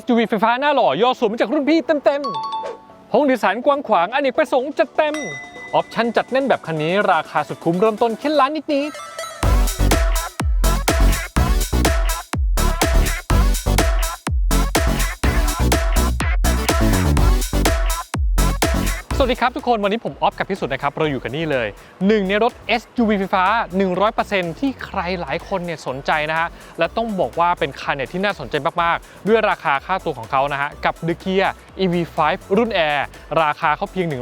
SUV ไฟฟ้าหน้าหล่อย่อสูงมาจากรุ่นพี่เต็มๆห้องโดยสารกว้างขวางอเนกประสงค์จัดเต็ม ออปชั่นจัดแน่นแบบคันนี้ราคาสุดคุ้มเริ่มต้นแค่ล้านนิดๆ สวัสดีครับทุกคน วันนี้ผมออฟกับพิสุทธิ์นะครับ เราอยู่กันนี่เลยหนึ่งในรถ SUV ไฟฟ้า 100%ที่ใครหลายคนเนี่ยสนใจนะฮะ และต้องบอกว่าเป็นคันเนี่ยที่น่าสนใจมาก ๆ ด้วยราคาค่าตัวของเขานะฮะ กับ The Kia EV5 รุ่น Air ราคาเขาเพียง 1 3 9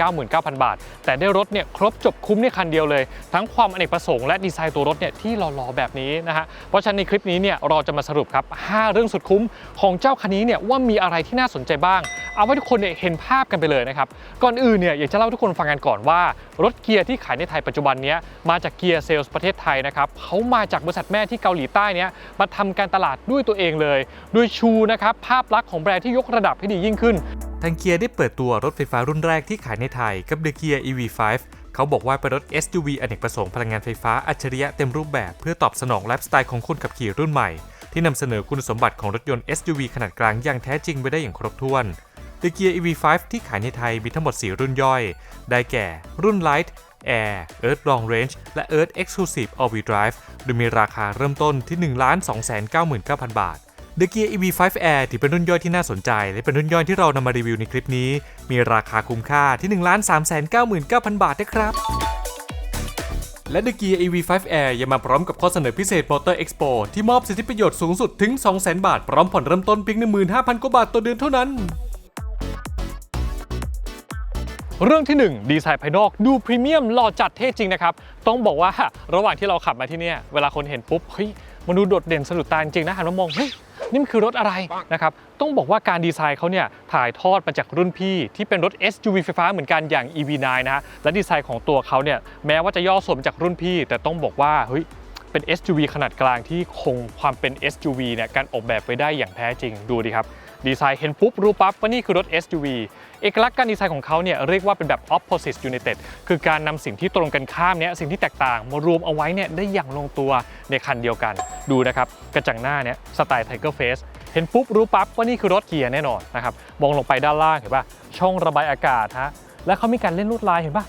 9 0 0 0บาท แต่ได้รถเนี่ยครบจบคุ้มในคันเดียวเลย ทั้งความอเนกประสงค์และดีไซน์ตัวรถเนี่ยที่หล่อๆแบบนี้นะฮะเพราะฉะนั้นในคลิปนี้เนี่ยเราจะมาสรุปครับ5เรื่องสุดคุ้มของเจ้าคันนี้เนี่ยว่ามีอะไรที่น่าสนใจบ้าง เอาไว้ทุกคนเนี่ยเห็นภาพกันไปเลยนะครับก่อนอื่นเนี่ยอยากจะเล่าทุกคนฟังกันก่อนว่ารถเกียร์ที่ขายในไทยปัจจุบันเนี้ยมาจากเกียร์เซลส์ประเทศไทยนะครับเขามาจากบริษัทแม่ที่เกาหลีใต้เนี้ยมาทำการตลาดด้วยตัวเองเลย โดยชูนะครับภาพลักษณ์ของแบรนด์ที่ยกระดับให้ดียิ่งขึ้นทางเกียร์ได้เปิดตัวรถไฟฟ้ารุ่นแรกที่ขายในไทยกับ The Kia EV5 เขาบอกว่าเป็นรถ SUV อเนกประสงค์พลังงานไฟฟ้าอัจฉริยะเต็มรูปแบบเพื่อตอบสนองไลฟ์สไตล์ของคนขับขี่รุ่นใหม่ ที่นำเสนอคุณสมบัติของรถยนต์ SUV ขนาดกลางอย่างแท้จริงไว้ได้อย่างครบถ้วน The Kia EV5 ที่ขายในไทยมีทั้งหมด 4 รุ่นย่อย ได้แก่ รุ่น Light Air Earth Long Range และ Earth Exclusive All-Wheel Drive โดยมีราคาเริ่มต้นที่ 1 2 9 9 0 0 0 บาท The Gear EV5 Air ถือเป็นรุ่นย่อยที่น่าสนใจ และเป็นรุ่นย่อยที่เรานำมารีวิวในคลิปนี้ มีราคาคุ้มค่าที่ 1 3 9 9 9 0 0 บาทนะครับและ The Gear EV5 Air ยังมาพร้อมกับข้อเสนอพิเศษ Motor Expo ที่มอบสิทธิประโยชน์สูงสุดถึง 200,000 บาท พร้อมผ่อนเริ่มต้นเพียง 15,000 กว่าบาทต่อเดือนเท่านั้น เรื่องที่ 1 ดีไซน์ภายนอกดูพรีเมียมหล่อจัดเท่จริงนะครับ ต้องบอกว่าระหว่างที่เราขับมาที่เนี่ยเวลาคนเห็นปุ๊บเฮ้ยมันดูโดดเด่นสะดุดตาจริงนะหันมามองเฮ้ยนี่มันคือรถอะไรนะครับต้องบอกว่าการดีไซน์เขาเนี่ยถ่ายทอดมาจากรุ่นพี่ที่เป็นรถ SUV ไฟฟ้าเหมือนกันอย่าง EV9 นะฮะและดีไซน์ของตัวเขาเนี่ยแม้ว่าจะย่อส่วนมาจากรุ่นพี่ แต่ต้องบอกว่าเฮ้ยเป็น SUV ขนาดกลางที่คงความเป็น SUV เนี่ยการออกแบบไว้ได้อย่างแท้จริงดูดิครับ ดีไซน์เห็นปุ๊บรู้ปั๊บว่านี่คือรถ SUV เอกลักษณ์การดีไซน์ของเขาเนี่ยเรียกว่าเป็นแบบ opposite united คือการนำสิ่งที่ตรงกันข้ามเนี่ยสิ่งที่แตกต่างมารวมเอาไว้เนี่ยได้อย่างลงตัวในคันเดียวกัน ดูนะครับกระจังหน้าเนี่ยสไตล์ Tiger Face เห็นปุ๊บรู้ปั๊บว่านี่คือรถเกียร์แน่นอนนะครับมองลงไปด้านล่างเห็นป่ะช่องระบายอากาศฮะและเขามีการเล่นลวดลายเห็นป่ะ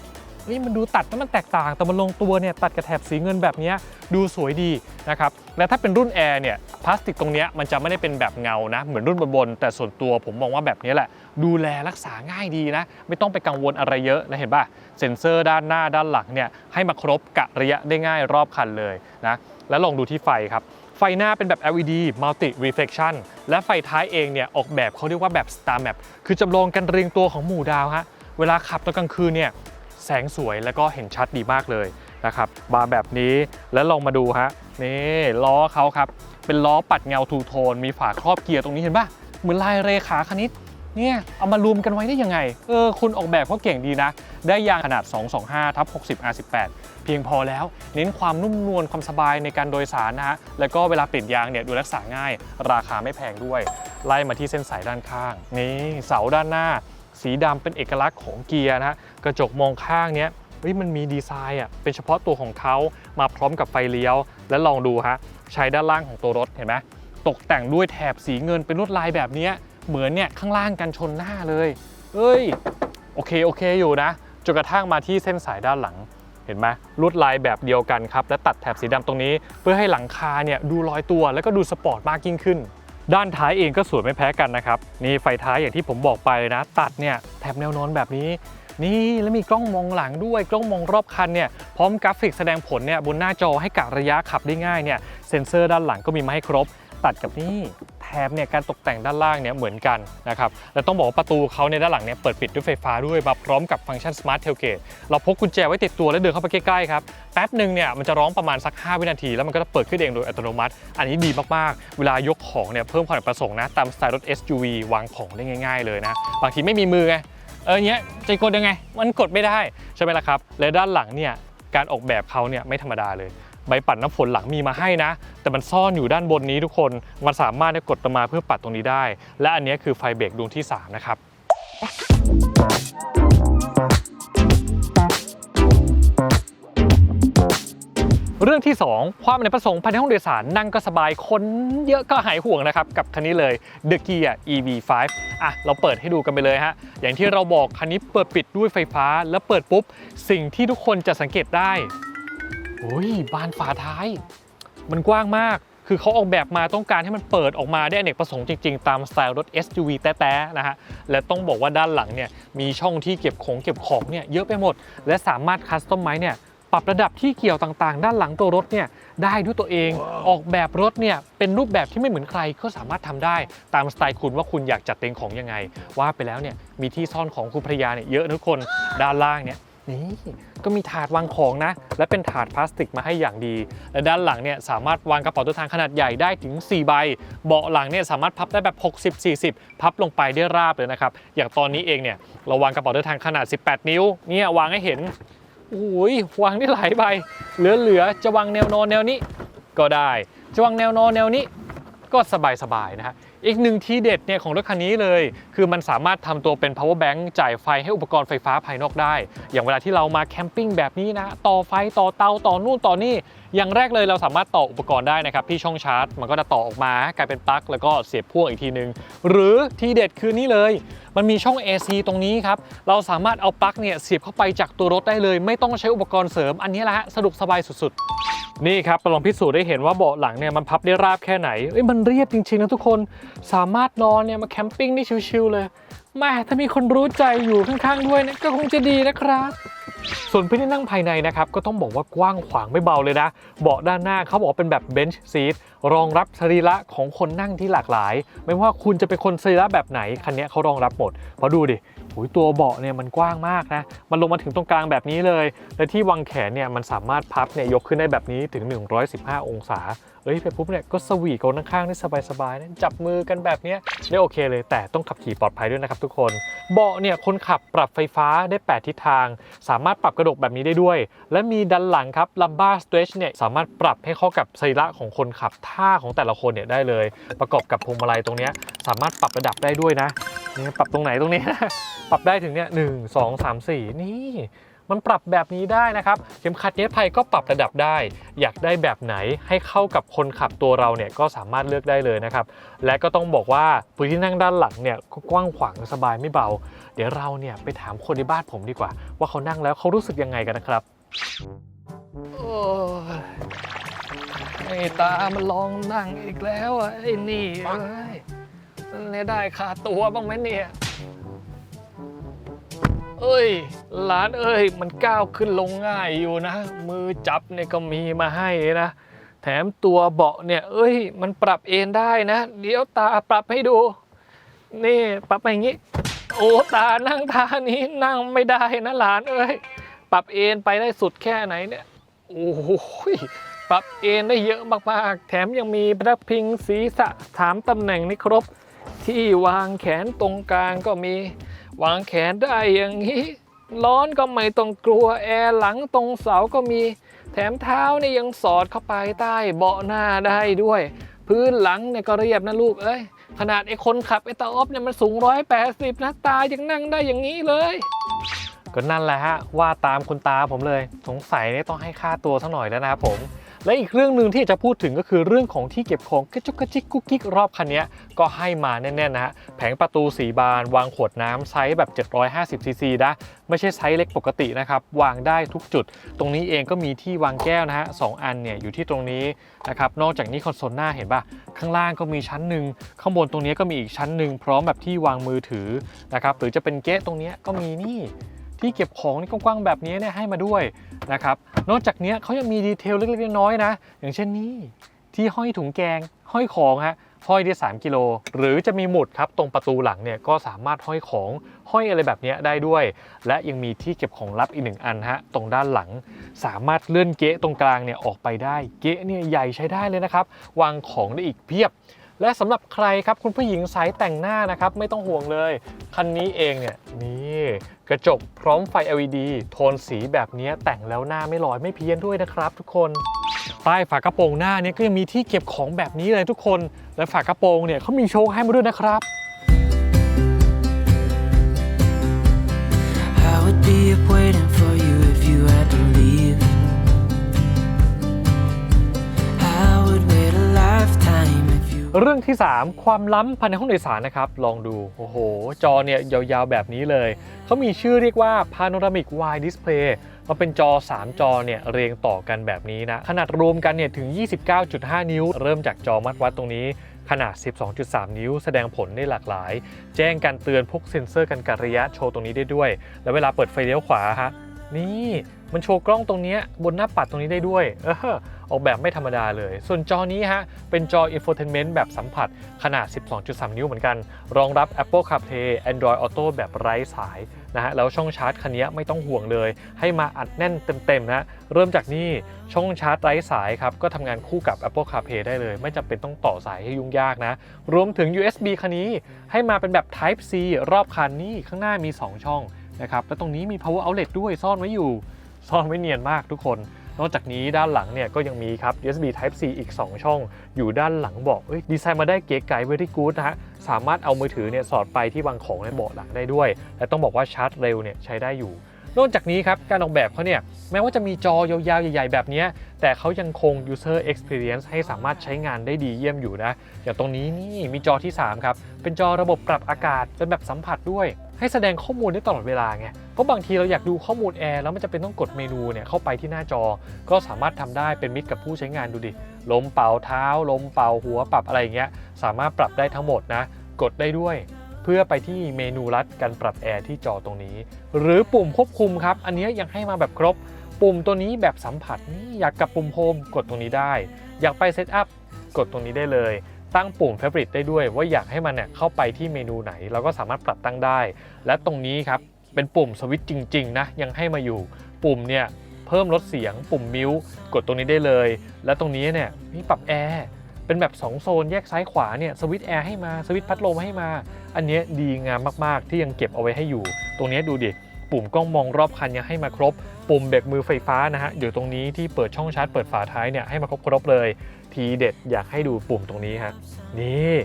เฮ้ยมันดูตัดแล้วมันแตกต่าง แต่มันลงตัวเนี่ยตัดกระแถบสีเงินแบบนี้ดูสวยดีนะครับและถ้าเป็นรุ่นแอร์เนี่ยพลาสติกตรงนี้มันจะไม่ได้เป็นแบบเงานะ เหมือนรุ่นบนๆแต่ส่วนตัวผมมองว่าแบบนี้แหละ ดูแลรักษาง่ายดีนะ ไม่ต้องไปกังวลอะไรเยอะนะเห็นป่ะเซ็นเซอร์ด้านหน้าด้านหลังเนี่ยให้มาครบกะระยะได้ง่ายรอบคันเลยนะแล้วลองดูที่ไฟครับไฟหน้าเป็นแบบ LED Multi Reflection และไฟท้ายเองเนี่ยออกแบบเขาเรียกว่าแบบ Star Map คือจำลองการเรียงตัวของหมู่ดาวฮะ เวลาขับตอนกลางคืนเนี่ย แสงสวยแล้วก็เห็นชัดดีมากเลยนะครับบาร์แบบนี้แล้วลองมาดูฮะนี่ล้อเขาครับเป็นล้อปัดเงาทูโทน มีฝาครอบเกียร์ตรงนี้เห็นปะเหมือนลายเรขาคณิตเนี่ยเอามารวมกันไว้ได้ยังไงเออคุณออกแบบเขาเก่งดีนะ ได้ยางขนาด 225ทับ60 R18 เพียงพอแล้ว เน้นความนุ่มนวลความสบายในการโดยสารนะฮะแล้วก็เวลาเปลี่ยนยางเนี่ยดูรักษาง่าย ราคาไม่แพงด้วย ไล่มาที่เส้นสายด้านข้าง นี่เสาด้านหน้า สีดำเป็นเอกลักษณ์ของเกียร์นะฮะ กระจกมองข้างเนี้ยเฮ้ยมันมีดีไซน์อะเป็นเฉพาะตัวของเขามาพร้อมกับไฟเลี้ยว แล้วลองดูฮะใช้ด้านล่างของตัวรถเห็นไหมตกแต่งด้วยแถบสีเงินเป็นลวดลายแบบนี้เหมือนเนี่ยข้างล่างกันชนหน้าเลยเอ้ยโอเคโอเคอยู่นะจนกระทั่งมาที่เส้นสายด้านหลังเห็นไหมลวดลายแบบเดียวกันครับ และตัดแถบสีดำตรงนี้ เพื่อให้หลังคาเนี่ยดูลอยตัวแล้วก็ดูสปอร์ตมากยิ่งขึ้น ด้านท้ายเองก็สวยไม่แพ้กันนะครับ นี่ไฟท้ายอย่างที่ผมบอกไปนะ ตัดเนี่ยแถบแนวนอนแบบนี้ นี่แล้วมีกล้องมองหลังด้วยกล้องมองรอบคันเนี่ยพร้อมกราฟิกแสดงผลเนี่ยบนหน้าจอให้กะระยะขับได้ง่ายเนี่ยเซ็นเซอร์ด้านหลังก็มีมาให้ครบ ตัดกับนี่แถบเนี่ยการตกแต่งด้านล่างเนี่ยเหมือนกันนะครับและต้องบอกว่าประตูเขาในยด้านหลังเนี่ยเปิดปิดด้วยไฟฟ้าด้วยมาพร้อมกับฟังก์ชัน Smart Tailgate เราพกกุญแจไว้ติดตัวแล้วเดินเข้าไปใกล้ๆครับแป๊บหนึ่งเนี่ยมันจะร้องประมาณสัก 5 วินาที แล้วมันก็จะเปิดขึ้นเองโดยอัตโนมัติ อันนี้ดีมากๆ เวลายกของเนี่ยเพิ่มความประสงค์นะตามสไตล์รถ SUV วางของได้ง่าย ๆ เลยนะบางทีไม่มีมือไง เออเนี้ยจะกดยังไง มันกดไม่ได้ใช่ไหมล่ะครับและด้านหลังเนี่ยการออกแบบเขาเนี่ยไม่ธรรมดาเลยใบปัดน้ำฝนหลังมีมาให้นะ แต่มันซ่อนอยู่ด้านบนนี้ทุกคน มันสามารถได้กดลงมาเพื่อปัดตรงนี้ได้ และอันนี้คือไฟเบรกดวงที่ 3 นะครับ เรื่องที่ 2 ความอเนประสงค์ภายในห้องโดยสารนั่งก็สบายคนเยอะก็หายห่วงนะครับ กับคันนี้เลย The Kia EV5 อะ เราเปิดให้ดูกันไปเลยฮะ อย่างที่เราบอกคันนี้เปิดปิดด้วยไฟฟ้า แล้วเปิดปุ๊บ สิ่งที่ทุกคนจะสังเกตได้โอ้ยบานฝาท้าย มันกว้างมาก คือเขาออกแบบมาต้องการให้มันเปิดออกมาได้อเนกประสงค์จริงๆ ตามสไตล์รถ SUV แต้ๆนะฮะ และต้องบอกว่าด้านหลังเนี่ยมีช่องที่เก็บของเก็บของเนี่ยเยอะไปหมด และสามารถคัสตอมไมซ์เนี่ย ปรับระดับที่เกี่ยวต่างๆ ด้านหลังตัวรถเนี่ยได้ด้วยตัวเอง ออกแบบรถเนี่ยเป็นรูปแบบที่ไม่เหมือนใครก็สามารถทำได้ ตามสไตล์คุณว่าคุณอยากจัดเต็งของยังไง ว่าไปแล้วเนี่ยมีที่ซ่อนของคุณภรรยาเนี่ยเยอะนะทุกคนด้านล่างเนี่ยนี่ก็มีถาดวางของนะ และเป็นถาดพลาสติกมาให้อย่างดี และด้านหลังเนี่ยสามารถวางกระเป๋าเดินทางขนาดใหญ่ได้ถึง 4 ใบ เบาะหลังเนี่ยสามารถพับได้แบบ 60-40 พับลงไปได้ราบเลยนะครับ อย่างตอนนี้เองเนี่ยเราวางกระเป๋าเดินทางขนาด 18 นิ้วเนี่ยวางให้เห็น โอ้ยวางได้หลายใบ เหลือๆจะวางแนวนอนแนวนี้ก็ได้จะวางแนวนอนแนวนี้ก็สบายๆนะฮะอีกหนึ่งทีเด็ดเนี่ยของรถคันนี้เลย คือมันสามารถทำตัวเป็น power bank จ่ายไฟให้อุปกรณ์ไฟฟ้าภายนอกได้ อย่างเวลาที่เรามาแคมปิ้งแบบนี้นะ ต่อไฟต่อเตาต่อนู่นต่อนี่ อย่างแรกเลยเราสามารถต่ออุปกรณ์ได้นะครับ ที่ช่องชาร์จ มันก็จะต่อออกมากลายเป็นปลั๊กแล้วก็เสียบพ่วงอีกทีนึง หรือทีเด็ดคือนี่เลย มันมีช่อง AC ตรงนี้ครับ เราสามารถเอาปลั๊กเนี่ยเสียบเข้าไปจากตัวรถได้เลย ไม่ต้องใช้อุปกรณ์เสริมอันนี้แหละฮะสะดวกสบายสุดๆ นี่ครับลองพิสูจน์ได้เห็นว่าเบาะหลังเนี่ยมันพับได้ราบแค่ไหนเอ้ยมันเรียบจริงๆนะทุกคนสามารถนอนเนี่ยมาแคมปิ้งได้ชิลๆเลยแม่ถ้ามีคนรู้ใจอยู่ข้างๆด้วยเนี่ยก็คงจะดีนะครับส่วนพื้นที่นั่งภายในนะครับก็ต้องบอกว่ากว้างขวางไม่เบาเลยนะ เบาะด้านหน้าเขาบอกเป็นแบบเบนช์ซีทรองรับสรีระของคนนั่งที่หลากหลาย ไม่ว่าคุณจะเป็นคนสรีระแบบไหนคันนี้เขารองรับหมดเพราะดูดิโอ้ยตัวเบาะเนี่ยมันกว้างมากนะ มันลงมาถึงตรงกลางแบบนี้เลย และที่วางแขนเนี่ยมันสามารถพับเนี่ยยกขึ้นได้แบบนี้ถึง 115 องศา เอ้ยไปปุ๊บเนี่ยก็สวีกันข้างๆได้สบายๆนะจับมือกันแบบเนี้ยได้โอเคเลย แต่ต้องขับขี่ปลอดภัยด้วยนะครับทุกคน เบาะเนี่ยคนขับปรับไฟฟ้าได้ 8 ทิศทาง สามารถปรับกระดกแบบนี้ได้ด้วย และมีดันหลังครับลัมบ้าสเตรชเนี่ยสามารถปรับให้เข้ากับสรีระของคนขับท่าของแต่ละคนเนี่ยได้เลย ประกอบกับพวงมาลัยตรงนี้สามารถปรับระดับได้ด้วยนะนี่ปรับตรงไหนตรงนี้ ปรับได้ถึงเนี่ยหนึ่งสองสามสี่นี่ มันปรับแบบนี้ได้นะครับเข็มขัดนิรภัยก็ปรับระดับได้ อยากได้แบบไหนให้เข้ากับคนขับตัวเราเนี่ยก็สามารถเลือกได้เลยนะครับ และก็ต้องบอกว่าพื้นที่นั่งด้านหลังเนี่ยก็กว้างขวางสบายไม่เบา เดี๋ยวเราเนี่ยไปถามคนในบ้านผมดีกว่า ว่าเขานั่งแล้วเขารู้สึกยังไงกันนะครับโอ้ไอ้ตามันลองนั่งอีกแล้วอะไอ้นี่เอ้ยเนี่ยได้ค่าตัวบ้างไหมเนี่ย เอ้ยหลานเอ้ย มันก้าวขึ้นลงง่ายอยู่นะ มือจับเนี่ยก็มีมาให้นะ แถมตัวเบาะเนี่ย เอ้ย มันปรับเอนได้นะ เดี๋ยวตาปรับให้ดู นี่ปรับไปอย่างงี้ โอ้ตานั่งท่านี้นั่งไม่ได้นะหลานเอ้ย ปรับเอนไปได้สุดแค่ไหนเนี่ย โอ้ยปรับเอนได้เยอะมากๆ แถมยังมีพระพิงศีรษะถามตำแหน่งนี่ครบ ที่วางแขนตรงกลางก็มี วางแขนได้อย่างนี้ ร้อนก็ไม่ต้องกลัวแอร์หลังตรงเสาก็มี แถมเท้าเนี่ยยังสอดเข้าไปใต้เบาะหน้าได้ด้วย พื้นหลังเนี่ยก็เรียบนะลูกเอ้ยขนาดไอ้คนขับไอ้ตาออฟเนี่ยมันสูงร้อยแปดสิบนะตายังนั่งได้อย่างนี้เลย ก็นั่นแหละฮะว่าตามคุณตาผมเลย สงสัยเนี่ยต้องให้ค่าตัวสักหน่อยแล้วนะครับผม และอีกเรื่องหนึ่งที่จะพูดถึงก็คือเรื่องของที่เก็บของกระจุกกระจิกกุ๊กกิ๊กรอบคันนี้ก็ให้มาแน่ๆนะฮะแผงประตูสีบาน วางขวดน้ำไซส์แบบ 750ซีซีนะไม่ใช่ไซส์เล็กปกตินะครับ วางได้ทุกจุด ตรงนี้เองก็มีที่วางแก้วนะฮะสองอันเนี่ยอยู่ที่ตรงนี้นะครับนอกจากนี้คอนโซลหน้าเห็นป่ะข้างล่างก็มีชั้นหนึ่งข้างบนตรงนี้ก็มีอีกชั้นหนึ่งพร้อมแบบที่วางมือถือนะครับหรือจะเป็นเก๊ะตรงนี้ก็มีนี่ ที่เก็บของนี่กว้างๆแบบนี้เนี่ยให้มาด้วยนะครับนอกจากนี้เขายังมีดีเทลเล็กๆน้อยๆนะ อย่างเช่นนี้ที่ห้อยถุงแกงห้อยของฮะห้อยได้ 3 กิโล หรือจะมีหมุดครับตรงประตูหลังเนี่ยก็สามารถห้อยของห้อยอะไรแบบนี้ได้ด้วย และยังมีที่เก็บของลับอีกหนึ่งอันฮะตรงด้านหลัง สามารถเลื่อนเก๊ะตรงกลางเนี่ยออกไปได้เก๊ะเนี่ยใหญ่ใช้ได้เลยนะครับวางของได้อีกเพียบ และสำหรับใครครับคุณผู้หญิงสายแต่งหน้านะครับไม่ต้องห่วงเลย คันนี้เองเนี่ยนี่กระจกพร้อมไฟ LED โทนสีแบบนี้แต่งแล้วหน้าไม่ลอยไม่เพี้ยนด้วยนะครับ ทุกคนใต้ฝากระโปรงหน้าเนี่ยก็ยังมีที่เก็บของแบบนี้เลยทุกคน และฝากระโปรงเนี่ยเขามีโชว์ให้มาด้วยนะครับ เรื่องที่ 3 ความล้ำภายในห้องโดยสารนะครับ ลองดู โอ้โห จอเนี่ยยาวๆแบบนี้เลย เขามีชื่อเรียกว่า Panoramic Wide Display มันเป็นจอ 3 จอเนี่ยเรียงต่อกันแบบนี้นะ ขนาดรวมกันเนี่ยถึง 29.5 นิ้ว เริ่มจากจอมัดวัดตรงนี้ขนาด 12.3 นิ้ว แสดงผลได้หลากหลาย แจ้งการเตือนพวกเซ็นเซอร์กันการระยะโชว์ตรงนี้ได้ด้วย แล้วเวลาเปิดไฟเลี้ยวขวาฮะนี่ มันโชว์กล้องตรงนี้บนหน้าปัดตรงนี้ได้ด้วย เออออกแบบไม่ธรรมดาเลย ส่วนจอนี้ฮะ เป็นจอ infotainment แบบสัมผัสขนาด 12.3 นิ้วเหมือนกัน รองรับ Apple CarPlay Android Auto แบบไร้สายนะฮะ แล้วช่องชาร์จคันนี้ไม่ต้องห่วงเลย ให้มาอัดแน่นเต็มๆนะเริ่มจากนี่ช่องชาร์จไร้สายครับ ก็ทำงานคู่กับ Apple CarPlay ได้เลย ไม่จำเป็นต้องต่อสายให้ยุ่งยากนะ รวมถึง USB คันนี้ให้มาเป็นแบบ Type C รอบคันนี่ข้างหน้ามี 2 ช่องนะครับ แล้วตรงนี้มี power outlet ด้วยซ่อนไว้อยู่ ซ่อนไว้เนียนมากทุกคน นอกจากนี้ด้านหลังเนี่ยก็ยังมีครับ USB Type C อีก 2 ช่อง อยู่ด้านหลังเบาะเอ้ยดีไซน์มาได้เก๋ไก๋ very good นะฮะ สามารถเอามือถือเนี่ยสอดไปที่วางของในเบาะหลังได้ด้วย และต้องบอกว่าชาร์จเร็วเนี่ยใช้ได้อยู่นอกจากนี้ครับ การออกแบบเขาเนี่ยแม้ว่าจะมีจอยาวๆ ใหญ่ๆ แบบนี้ แต่เขายังคง user experience ให้สามารถใช้งานได้ดีเยี่ยมอยู่นะ อย่างตรงนี้นี่มีจอที่ 3 ครับ เป็นจอระบบปรับอากาศเป็นแบบสัมผัสด้วย ให้แสดงข้อมูลได้ตลอดเวลาไง เพราะบางทีเราอยากดูข้อมูลแอร์แล้วมันจะเป็นต้องกดเมนูเนี่ยเข้าไปที่หน้าจอ ก็สามารถทำได้เป็นมิตรกับผู้ใช้งานดูดิ ลมเป่าเท้า ลมเป่าหัวปรับอะไรอย่างเงี้ย สามารถปรับได้ทั้งหมดนะ กดได้ด้วย เพื่อไปที่เมนูลัดการปรับแอร์ที่จอตรงนี้ หรือปุ่มควบคุมครับ อันนี้ยังให้มาแบบครบ ปุ่มตัวนี้แบบสัมผัสนี่อยากกับปุ่มโฮมกดตรงนี้ได้ อยากไปเซตอัพกดตรงนี้ได้เลยตั้งปุ่ม Favorite ได้ด้วยว่าอยากให้มันเนี่ยเข้าไปที่เมนูไหน เราก็สามารถปรับตั้งได้ และตรงนี้ครับ เป็นปุ่มสวิตช์จริงๆนะยังให้มาอยู่ปุ่มเนี่ยเพิ่มลดเสียงปุ่มมิวกดตรงนี้ได้เลย และตรงนี้เนี่ยมีปรับแอร์เป็นแบบ 2 โซนแยกซ้ายขวาเนี่ยสวิตช์แอร์ให้มาสวิตช์พัดลมให้มา อันนี้ดีงามมากๆ ที่ยังเก็บเอาไว้ให้อยู่ ตรงนี้ดูดิปุ่มกล้องมองรอบคันยังให้มาครบ ปุ่มเบรกมือไฟฟ้านะฮะอยู่ตรงนี้ที่เปิดช่องชาร์จเปิดฝาท้ายเนี่ยให้มาครบครบๆเลย ทีเด็ดอยากให้ดูปุ่มตรงนี้ฮะนี่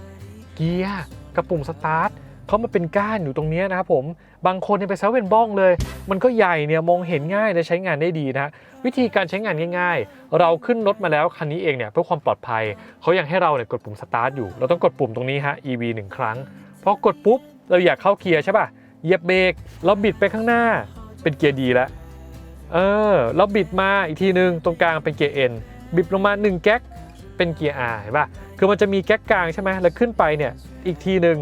เกียร์กับปุ่มสตาร์ทเขามาเป็นก้านอยู่ตรงนี้นะครับผม บางคนเนี่ยไปเซาเป็นบ้องเลย มันก็ใหญ่เนี่ยมองเห็นง่ายและใช้งานได้ดีนะฮะวิธีการใช้งานง่าย ๆ เราขึ้นรถมาแล้วคันนี้เองเนี่ยเพื่อความปลอดภัยเขายังให้เราเนี่ยกดปุ่มสตาร์ทอยู่ เราต้องกดปุ่มตรงนี้ฮะ EV หนึ่งครั้งพอกดปุ๊บเราอยากเข้าเกียร์ใช่ป่ะเหยียบเบรกเราบิดไปข้างหน้าเป็นเกียร์ดีแล้วเออเราบิดมาอีกทีนึงตรงกลางเป็นเกียร์ N บิดลงมา1แก๊กเป็นเกียร์ R เห็นป่ะคือมันจะมีแก๊กกลางใช่ไหมแล้วขึ้นไปเนี่ยอีกทีนึง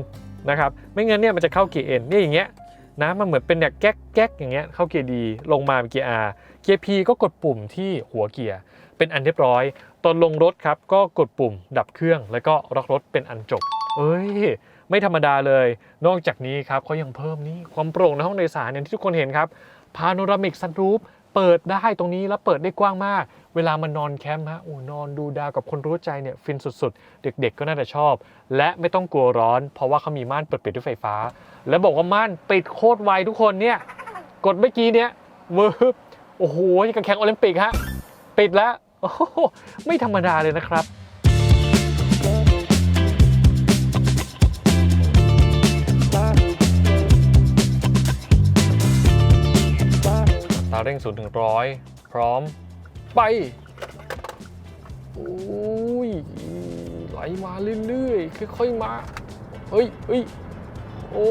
นะครับไม่งั้นเนี่ยมันจะเข้าเกียร์ N เนี่ยอย่างเงี้ย นะมันเหมือนเป็นเนี่ยแก๊กแก๊กอย่างเงี้ยเข้าเกียร์ดีลงมาเป็นเกียร์ R เกียร์ P ก็กดปุ่มที่หัวเกียร์เป็นอันเรียบร้อย ตอนลงรถครับก็กดปุ่มดับเครื่อง แล้วก็ล็อกรถเป็นอันจบ เอ้ยไม่ธรรมดาเลย นอกจากนี้ครับเขายังเพิ่มนี่ความโปร่งในห้องโดยสารอย่างที่ทุกคนเห็นครับพาโนรามิกซันรูฟ เปิดได้ตรงนี้แล้วเปิดได้กว้างมาก เวลามันนอนแคมป์ฮะโอ้นอนดูดาวกับคนรู้ใจเนี่ยฟินสุดๆ เด็กๆก็น่าจะชอบ และไม่ต้องกลัวร้อน เพราะว่าเขามีม่านเปิดปิดด้วยไฟฟ้า แล้วบอกว่าม่านปิดโคตรไวทุกคนเนี่ยกดเมื่อกี้เนี่ยเวิร์บโอ้โหยังกับแข่งโอลิมปิกฮะปิดแล้วโอ้ไม่ธรรมดาเลยนะครับ เร่ง0ถึงร้อยพร้อมไปโอ้ยไหลมาเรื่อยๆค่อยๆมาเฮ้ยเฮ้ยโอ้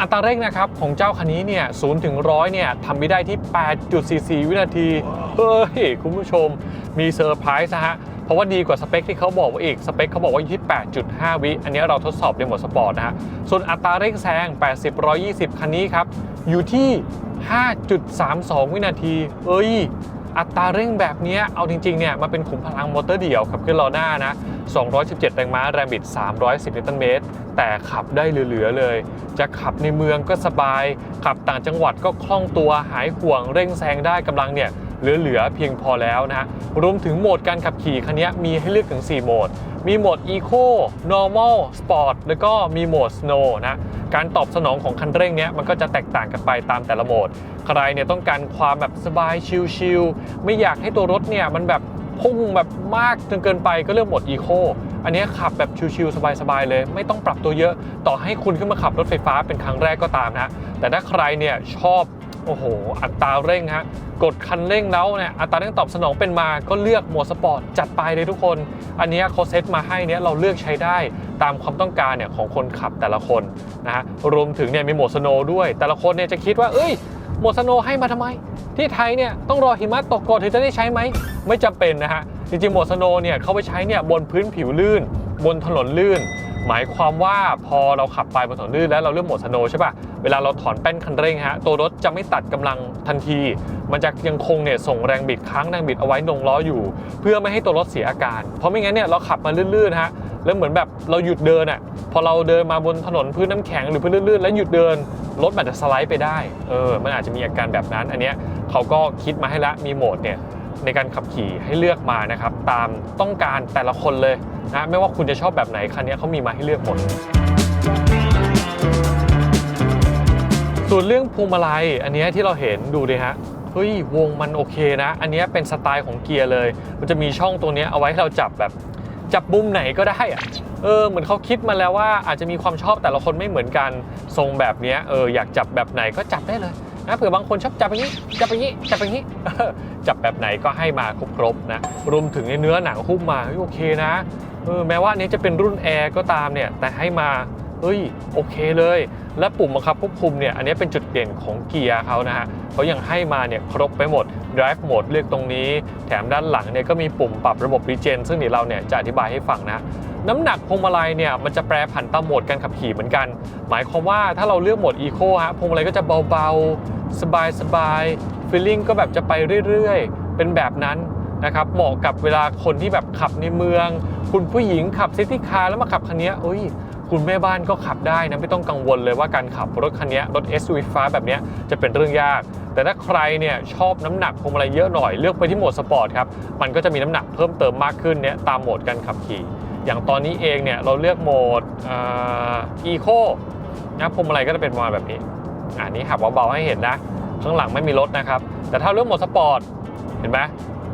อัตราเร่งนะครับของเจ้าคันนี้เนี่ย0ถึงร้อยเนี่ยทำไม่ได้ที่ 8.44 วินาที เฮ้ย คุณผู้ชมมีเซอร์ไพรส์นะฮะ เพราะว่าดีกว่าสเปคที่เขาบอกว่าอีก สเปคเขาบอกว่าอยู่ที่ 8.5 วิ อันนี้เราทดสอบในโหมดสปอร์ตนะฮะ ส่วนอัตราเร่งแซง 80 120 คันนี้ครับ อยู่ที่ 5.32 วินาที เอ้ย อัตราเร่งแบบนี้เอาจริงๆ เนี่ยมันเป็นขุมพลังมอเตอร์เดี่ยวขับเคลื่อนล้อหน้านะ 217 แรงม้า แรงบิด 310 นิวตันเมตร แต่ขับได้เหลือๆเลย จะขับในเมืองก็สบาย ขับต่างจังหวัดก็คล่องตัว หายห่วง เร่งแซงได้กำลังเนี่ย เหลือๆเพียงพอแล้วนะฮะรวมถึงโหมดการขับขี่คันนี้มีให้เลือกถึง 4 โหมด มีโหมด Eco Normal Sport แล้วก็มีโหมด Snow นะการตอบสนองของคันเร่งเนี้ยมันก็จะแตกต่างกันไปตามแต่ละโหมด ใครเนี่ยต้องการความแบบสบายชิลๆไม่อยากให้ตัวรถเนี่ยมันแบบพุ่งแบบมากจนเกินไปก็เลือกโหมด Eco อันนี้ขับแบบชิลๆสบายๆเลย ไม่ต้องปรับตัวเยอะ ต่อให้คุณขึ้นมาขับรถไฟฟ้าเป็นครั้งแรกก็ตามนะ แต่ถ้าใครเนี่ยชอบ โอ้โห อัตราเร่งฮะ กดคันเร่งแล้วเนี่ย อัตราเร่งตอบสนองเป็นมา ก็เลือกโหมดสปอร์ตจัดไปเลยทุกคน อันนี้เขาเซตมาให้เนี่ยเราเลือกใช้ได้ตามความต้องการเนี่ยของคนขับแต่ละคนนะฮะ รวมถึงเนี่ยมีโหมดสโนด้วย แต่ละคนเนี่ยจะคิดว่า เอ้ย โหมดสโนให้มาทำไม ที่ไทยเนี่ยต้องรอหิมะตกก่อนถึงจะได้ใช้ไหม ไม่จำเป็นนะฮะ จริงๆ โหมดสโนเนี่ยเขาไปใช้เนี่ยบนพื้นผิวลื่น บนถนนลื่น หมายความว่าพอเราขับไปบนถนนลื่นแล้วเราเลือกโหมดสโนใช่ปะเวลาเราถอนแป้นคันเร่งฮะตัวรถจะไม่ตัดกำลังทันที มันจะยังคงเนี่ยส่งแรงบิดค้างแรงบิดเอาไว้ลงล้ออยู่ เพื่อไม่ให้ตัวรถเสียอาการ เพราะไม่งั้นเนี่ยเราขับมาลื่นๆฮะแล้วเหมือนแบบเราหยุดเดินอะพอเราเดินมาบนถนนพื้นน้ำแข็งหรือพื้นลื่นๆแล้วหยุดเดินรถมันจะสไลด์ไปได้เออมันอาจจะมีอาการแบบนั้นอันเนี้ยเขาก็คิดมาให้ละมีโหมดเนี่ย ในการขับขี่ให้เลือกมานะครับ ตามต้องการแต่ละคนเลยนะไม่ว่าคุณจะชอบแบบไหนคันนี้เขามีมาให้เลือกหมดส่วนเรื่องพวงมาลัยอันนี้ที่เราเห็นดูดิฮะเฮ้ยวงมันโอเคนะ อันนี้เป็นสไตล์ของเกียร์เลย มันจะมีช่องตรงนี้เอาไว้ให้เราจับแบบจับมุมไหนก็ได้อะเออเหมือนเขาคิดมาแล้วว่าอาจจะมีความชอบแต่ละคนไม่เหมือนกันทรงแบบนี้เอออยากจับแบบไหนก็จับได้เลย นะเผื่อบางคนชอบจับอย่างนี้จับอย่างนี้จับอย่างนี้จับแบบไหนก็ให้มาครบๆนะรวมถึงในเนื้อหนังหุ้มมาเฮ้ยโอเคนะเออแม้ว่านี้จะเป็นรุ่นแอร์ก็ตามเนี่ยแต่ให้มา เฮ้ยโอเคเลย และปุ่มบังคับควบคุมเนี่ยอันนี้เป็นจุดเด่นของเกียร์เขานะฮะเขายังให้มาเนี่ยครบไปหมด drive mode เลือกตรงนี้ แถมด้านหลังเนี่ยก็มีปุ่มปรับระบบ regen ซึ่งเดี๋ยวเราเนี่ยจะอธิบายให้ฟังนะน้ำหนักพวงมาลัยเนี่ยมันจะแปรผันตามโหมดการขับขี่เหมือนกัน หมายความว่าถ้าเราเลือกโหมด eco ฮะพวงมาลัยก็จะเบาๆ สบายๆ feeling ก็แบบจะไปเรื่อยๆ เป็นแบบนั้นนะครับเหมาะกับเวลาคนที่แบบขับในเมือง คุณผู้หญิงขับซิตี้คาร์แล้วมาขับคันนี้ยเอ้ย คุณแม่บ้านก็ขับได้นะไม่ต้องกังวลเลยว่าการขับรถคันนี้รถ SUV ฟ้าแบบนี้จะเป็นเรื่องยาก แต่ถ้าใครเนี่ยชอบน้ำหนักพวงมาลัยเยอะหน่อยเลือกไปที่โหมดสปอร์ตครับมันก็จะมีน้ำหนักเพิ่มเติมมากขึ้นเนี่ยตามโหมดการขับขี่ อย่างตอนนี้เองเนี่ยเราเลือกโหมดอีโคนะพวงมาลัยก็จะเป็นประมาณแบบนี้อันนี้หักเบาๆให้เห็นนะข้างหลังไม่มีรถนะครับแต่ถ้าเลือกโหมดสปอร์ตเห็นไหม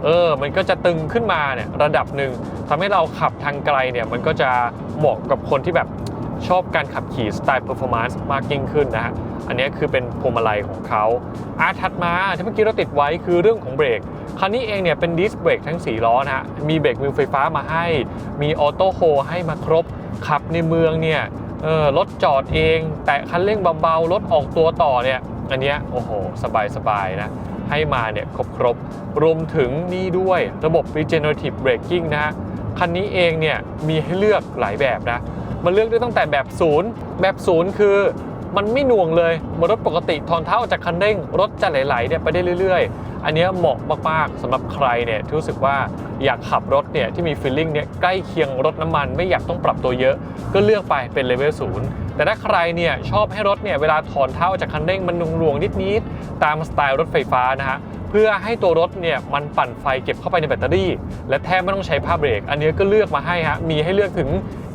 เออ มันก็จะตึงขึ้นมาเนี่ยระดับหนึ่งทำให้เราขับทางไกลเนี่ยมันก็จะเหมาะกับคนที่แบบ ชอบการขับขี่สไตล์เพอร์ฟอร์มานซ์มากยิ่งขึ้นนะฮะ อันนี้คือเป็นพวงมาลัยของเขาอาถัดมาที่เมื่อกี้เราติดไว้คือเรื่องของเบรก คันนี้เองเนี่ยเป็นดิสเบรกทั้ง 4 ล้อนะฮะ มีเบรกมือไฟฟ้ามาให้ มีออโต้โฮให้มาครบ ขับในเมืองเนี่ยรถจอดเอง แต่คันเร่งเบาๆ รถออกตัวต่อเนี่ย อันนี้โอ้โห สบายๆนะ ให้มาเนี่ยครบครบๆรวมถึงนี่ด้วยระบบ regenerative braking นะฮะ คันนี้เองเนี่ยมีให้เลือกหลายแบบนะ มันเลือกได้ตั้งแต่แบบศูนย์แบบศูนย์คือมันไม่หน่วงเลยเหมือนรถปกติถอนเท้าออกจากคันเร่ง รถจะไหลๆเนี่ยไปได้เรื่อยๆ อันเนี้ยเหมาะมากๆสำหรับใครเนี่ยที่รู้สึกว่าอยากขับรถเนี่ยที่มีฟีลลิ่งเนี่ยใกล้เคียงรถน้ำมันไม่อยากต้องปรับตัวเยอะ ก็เลือกไปเป็นเลเวลศูนย์แต่ถ้าใครเนี่ยชอบให้รถเนี่ยเวลาถอนเท้าออกจากคันเร่งมันหน่วงๆนิดๆตามสไตล์รถไฟฟ้านะฮะ เพื่อให้ตัวรถเนี่ยมันปั่นไฟเก็บเข้าไปในแบตเตอรี่ และแทบไม่ต้องใช้ผ้าเบรก อันนี้ก็เลือกมาให้ฮะมีให้เลือกถึง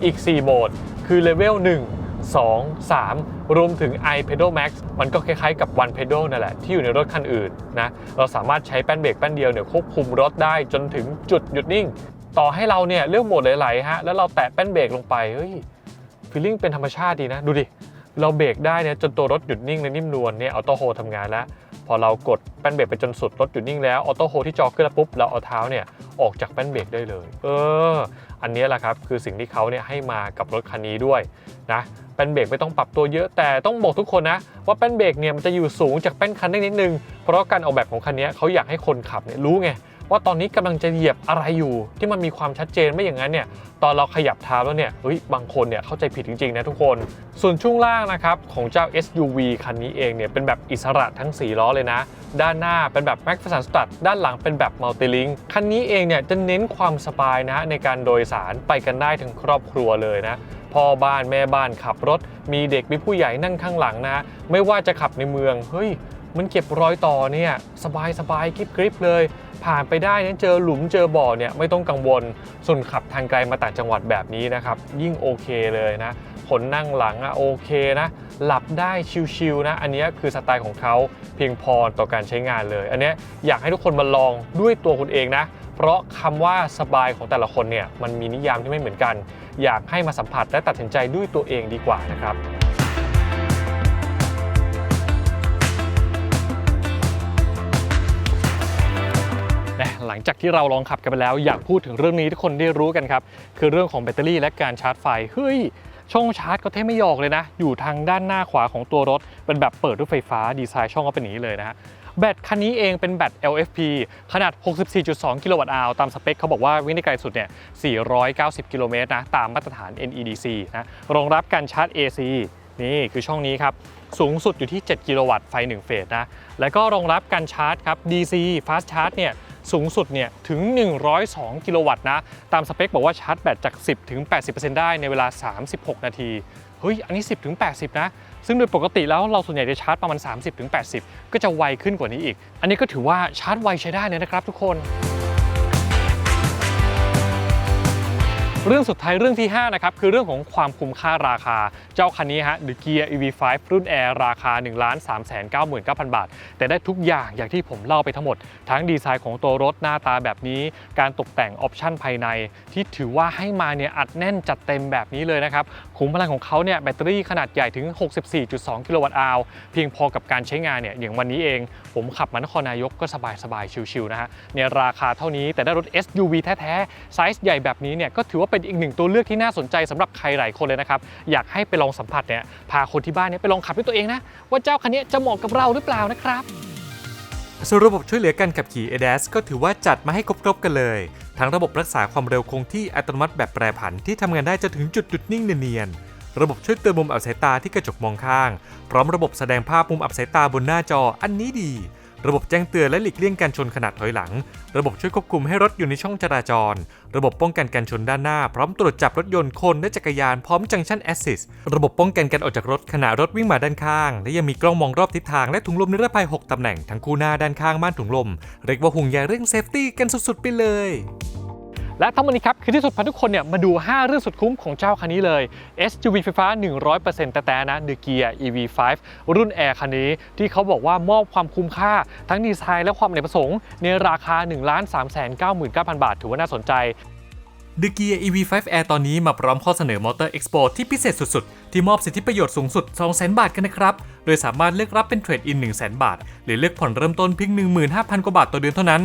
อีก 4 โหมด คือเลเวล1 2 3 รวมถึง i pedal max มันก็คล้ายๆกับ one pedal นั่นแหละ ที่อยู่ในรถคันอื่นนะเราสามารถใช้แป้นเบรกแป้นเดียวเนี่ยควบคุมรถได้จนถึงจุดหยุดนิ่ง ต่อให้เราเนี่ยเลือกโหมดหลายๆฮะแล้วเราแตะแป้นเบรกลงไปเฮ้ยฟีลลิ่งเป็นธรรมชาติดีนะดูดิเราเบรกได้เนี่ยจนตัวรถหยุดนิ่งและนิ่มนวลเนี่ยออโต้โฮทำงานแล้ว พอเรากดแป้นเบรกไปจนสุดรถหยุดนิ่งแล้วออโต้โฮที่จอขึ้นแล้วปุ๊บเราเอาเท้าเนี่ยออกจากแป้นเบรกได้เลย เออ อันนี้แหละครับคือสิ่งที่เขาเนี่ยให้มากับรถคันนี้ด้วยนะแป้นเบรกไม่ต้องปรับตัวเยอะแต่ต้องบอกทุกคนนะ ว่าแป้นเบรกเนี่ยมันจะอยู่สูงจากแป้นคันได้นิดนึง เพราะการออกแบบของคันนี้เขาอยากให้คนขับเนี่ยรู้ไง ว่าตอนนี้กำลังจะเหยียบอะไรอยู่ที่มันมีความชัดเจนไม่อย่างนั้นเนี่ยตอนเราขยับเท้าแล้วเนี่ยเฮ้ยบางคนเนี่ยเข้าใจผิดจริงๆนะทุกคน ส่วนช่วงล่างนะครับของเจ้า SUV คันนี้เองเนี่ยเป็นแบบอิสระทั้ง 4 ล้อเลยนะ ด้านหน้าเป็นแบบ Max f e r s a n Stud ด้านหลังเป็นแบบ Multi Link คันนี้เองเนี่ยจะเน้นความสบายนะในการโดยสารไปกันได้ทั้งครอบครัวเลยนะพ่อบ้านแม่บ้านขับรถ มีเด็กมีผู้ใหญ่นั่งข้างหลังนะ ไม่ว่าจะขับในเมืองเฮ้ยมันเก็บรอยต่อเนี่ยสบายสบายกริบกริบเลย ผ่านไปได้เนี่ยเจอหลุมเจอบ่อเนี่ยไม่ต้องกังวล ส่วนขับทางไกลมาต่างจังหวัดแบบนี้นะครับ ยิ่งโอเคเลยนะคนนั่งหลังอะโอเคนะ หลับได้ชิวๆนะ อันนี้คือสไตล์ของเขาเพียงพอต่อการใช้งานเลย อันนี้อยากให้ทุกคนมาลองด้วยตัวคุณเองนะ เพราะคำว่าสบายของแต่ละคนเนี่ยมันมีนิยามที่ไม่เหมือนกัน อยากให้มาสัมผัสและตัดสินใจด้วยตัวเองดีกว่านะครับ หลังจากที่เราลองขับกันไปแล้วอยากพูดถึงเรื่องนี้ทุกคนได้รู้กันครับ คือเรื่องของแบตเตอรี่และการชาร์จไฟเฮ้ยช่องชาร์จก็เท่ไม่หยอกเลยนะ อยู่ทางด้านหน้าขวาของตัวรถ เป็นแบบเปิดด้วยไฟฟ้าดีไซน์ช่องก็เป็นอย่างนี้เลยนะฮะแบตคันนี้เองเป็นแบต LFP ขนาด 64.2 กิโลวัตต์อาวตามสเปคเขาบอกว่าวิ่งได้ไกลสุดเนี่ย 490 กิโลเมตรนะ ตามมาตรฐาน NEDC นะ รองรับการชาร์จ AC นี่คือช่องนี้ครับ สูงสุดอยู่ที่ 7 กิโลวัตต์ไฟ 1 เฟสนะ แล้วก็รองรับการชาร์จครับ DC Fast Charge เนี่ย สูงสุดเนี่ยถึง 102 กิโลวัตต์นะ ตามสเปคบอกว่าชาร์จแบตจาก 10 ถึง 80%ได้ในเวลา 36 นาที เฮ้ย อันนี้ 10 ถึง 80 นะ ซึ่งโดยปกติแล้วเราส่วนใหญ่จะชาร์จประมาณ 30 ถึง 80 ก็จะไวขึ้นกว่านี้อีก อันนี้ก็ถือว่าชาร์จไวใช้ได้เลยนะครับทุกคน เรื่องสุดท้ายเรื่องที่ 5 นะครับ คือเรื่องของความคุ้มค่าราคา เจ้าคันนี้ฮะ The Gear EV5 รุ่น Air ราคา 1 3 9 9 9 0 0 บาท แต่ได้ทุกอย่างอย่างที่ผมเล่าไปทั้งหมด ทั้งดีไซน์ของตัวรถหน้าตาแบบนี้ การตกแต่งออปชั่นภายใน ที่ถือว่าให้มาเนี่ยอัดแน่นจัดเต็มแบบนี้เลยนะครับขุมพลังของเขาเนี่ยแบตเตอรี่ขนาดใหญ่ถึง 64.2 กิโลวัตต์อาวเพียงพอกับการใช้งานเนี่ยอย่างวันนี้เอง ผมขับมานครนายกก็สบายสบายๆชิวๆนะฮะเนี่ยราคาเท่านี้แต่ได้รถ SUV แท้ๆไซส์ใหญ่แบบนี้เนี่ยก็ถือว่าเป็นอีกหนึ่งตัวเลือกที่น่าสนใจสำหรับใครหลายคนเลยนะครับ อยากให้ไปลองสัมผัสเนี่ยพาคนที่บ้านเนี่ยไปลองขับด้วยตัวเองนะ ว่าเจ้าคันนี้จะเหมาะกับเราหรือเปล่านะครับส่วนระบบช่วยเหลือการขับขี่ ADAS ก็ถือว่าจัดมาให้ครบๆกันเลย ทั้งระบบรักษาความเร็วคงที่อัตโนมัติแบบแปรผันที่ทำงานได้จนถึงจุดหยุดนิ่งเนียนระบบช่วยเตือนมุมอับสายตาที่กระจกมองข้าง พร้อมระบบแสดงภาพมุมอับสายตาบนหน้าจออันนี้ดี ระบบแจ้งเตือนและหลีกเลี่ยงการชนขนาดถอยหลัง ระบบช่วยควบคุมให้รถอยู่ในช่องจราจร ระบบป้องกันการชนด้านหน้า พร้อมตรวจจับรถยนต์คนและจักรยานพร้อมจังชันแอสซิสระบบป้องกันการออกจากรถขณะรถวิ่งมาด้านข้าง และยังมีกล้องมองรอบทิศทางและถุงลมนิรภัย 6ตำแหน่งทั้งคู่หน้าด้านข้างม่านถุงลม เรียกว่าห่วงใยเรื่องเซฟตี้กันสุดๆไปเลย และทั้งหมดนี้ครับคือที่สุดพาทุกคนเนี่ยมาดู 5 เรื่องสุดคุ้มของเจ้าคันนี้เลย SUV ไฟฟ้า 100%แต่แต่นะ The Gear EV5 รุ่น Air คันนี้ ที่เขาบอกว่ามอบความคุ้มค่า ทั้งดีไซน์และความอเนประสงค์ ในราคา 1 3 9 9 0 0 0 บาท ถือว่าน่าสนใจ The Gear EV5 Air ตอนนี้มาพร้อมข้อเสนอ Motor Expo ที่พิเศษสุดๆ ที่มอบสิทธิประโยชน์สูงสุด 200,000 บาทกันนะครับ โดยสามารถเลือกรับเป็นเทรดอิน 100,000 บาท หรือเลือกผ่อนเริ่มต้นเพียง15,000 กว่าบาทต่อเดือนเท่านั้น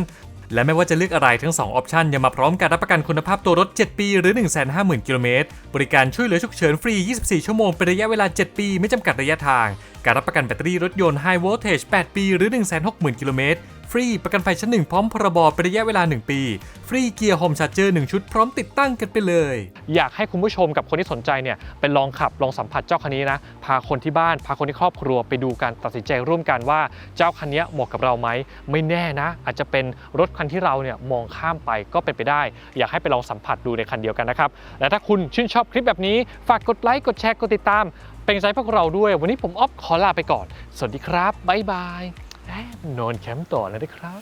และไม่ว่าจะเลือกอะไรทั้ง 2 ออปชันยังมาพร้อมการรับประกันคุณภาพตัวรถ 7 ปี หรือ 150,000 กิโลเมตร บริการช่วยเหลือฉุกเฉินฟรี 24 ชั่วโมง เป็นระยะเวลา 7 ปี ไม่จำกัดระยะทาง การรับประกันแบตเตอรี่รถยนต์ High Voltage 8 ปี หรือ 160,000 กิโลเมตร ฟรีประกันไฟชั้นหนึ่งพร้อมพรบเป็นระยะเวลา 1 ปี ฟรีเกียร์โฮมชาร์เจอร์1ชุดพร้อมติดตั้งกันไปเลย อยากให้คุณผู้ชมกับคนที่สนใจเนี่ยไปลองขับลองสัมผัสเจ้าคันนี้นะ พาคนที่บ้าน พาคนที่ครอบครัวไปดูการตัดสินใจร่วมกันว่าเจ้าคันนี้เหมาะกับเราไหมไม่แน่นะ อาจจะเป็นรถคันที่เราเนี่ยมองข้ามไปก็เป็นไปได้ อยากให้ไปลองสัมผัสดูในคันเดียวกันนะครับและถ้าคุณชื่นชอบคลิปแบบนี้ฝากกดไลค์กดแชร์กดติดตาม เป็นใจพวกเราด้วย วันนี้ผมออฟขอลาไปก่อน สวัสดีครับบ๊ายบาย แซ่บนอนแคมป์ต่อเลยนะครับ